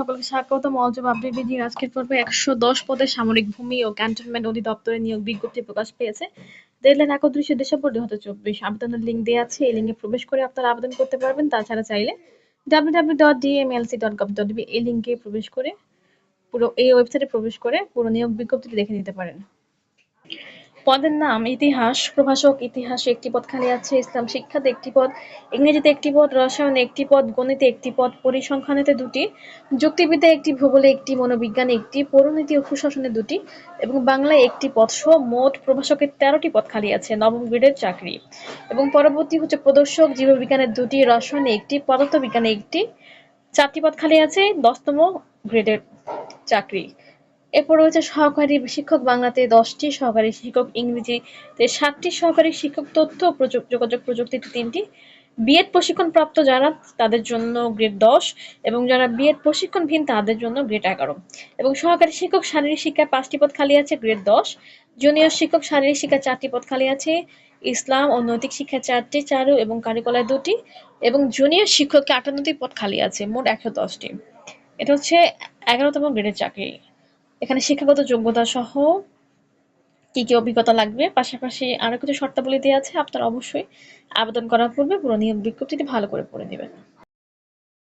সকলকে স্বাগতম। অজব আপডেট বিধি আজকের পর্বে একশো দশ পদে সামরিক ভূমি ও ক্যান্টনমেন্ট অধিদপ্তরে নিয়োগ বিজ্ঞপ্তি প্রকাশ পেয়েছে। ডেডলাইন একত্রিশে ডিসেম্বর দুই হাজার চব্বিশ। আবেদনের লিঙ্ক দেওয়া আছে। এই লিঙ্কে প্রবেশ করে আপনারা আবেদন করতে পারবেন। তাছাড়া চাইলে W W dot DMLC dot gov dot B এই লিঙ্কে প্রবেশ করে পুরো, এই ওয়েবসাইটে প্রবেশ করে পুরো নিয়োগ বিজ্ঞপ্তিটি দেখে নিতে পারেন। পদের নাম ইতিহাস। প্রভাষক, ইতিহাসে একটি পদ খালি আছে, ইসলাম শিক্ষাতে একটি পদ, ইংরেজিতে একটি পদ, রসায়নে একটি পদ, গণিতে একটি পদ, পরিসংখ্যানেতে দুটি, যুক্তিবিদ্যা একটি, ভূগোলে একটি, মনোবিজ্ঞানে একটি, পৌরনীতি ও সুশাসনে দুটি এবং বাংলায় একটি পদ সহ মোট প্রভাষকের তেরোটি পদ খালি আছে, নবম গ্রেডের চাকরি। এবং পরবর্তী হচ্ছে প্রদর্শক জীববিজ্ঞানের দুটি, রসায়নে একটি, পদার্থবিজ্ঞানে একটি, চারটি পদ খালি আছে, দশতম গ্রেডের চাকরি। এরপর রয়েছে সহকারী শিক্ষক বাংলাতে দশটি, সহকারী শিক্ষক ইংরেজিতে সাতটি, সহকারী শিক্ষক তথ্য যোগাযোগ প্রযুক্তিতে তিনটি। বিএড প্রশিক্ষণপ্রাপ্ত যারা, তাদের জন্য গ্রেড দশ এবং যারা বিএড প্রশিক্ষণহীন তাদের জন্য গ্রেড এগারো। এবং সহকারী শিক্ষক শারীরিক শিক্ষায় পাঁচটি পদ খালি আছে, গ্রেড দশ। জুনিয়র শিক্ষক শারীরিক শিক্ষায় চারটি পদ খালি আছে, ইসলাম ও নৈতিক শিক্ষায় চারটি, চারু এবং কারিকলায় দুটি। এবং জুনিয়র শিক্ষককে আটান্নটি পদ খালি আছে, মোট একশো দশটি। এটা হচ্ছে এগারোতম গ্রেডের চাকরি। এখানে শিক্ষাগত যোগ্যতা সহ কি কি অভিজ্ঞতা লাগবে? পাশাপাশি আরও কিছু শর্তাবলী দেওয়া আছে, আপনারা অবশ্যই আবেদন করার পূর্বে পুরো নিয়োগ বিজ্ঞপ্তিটি ভালো করে পড়ে নেবেন।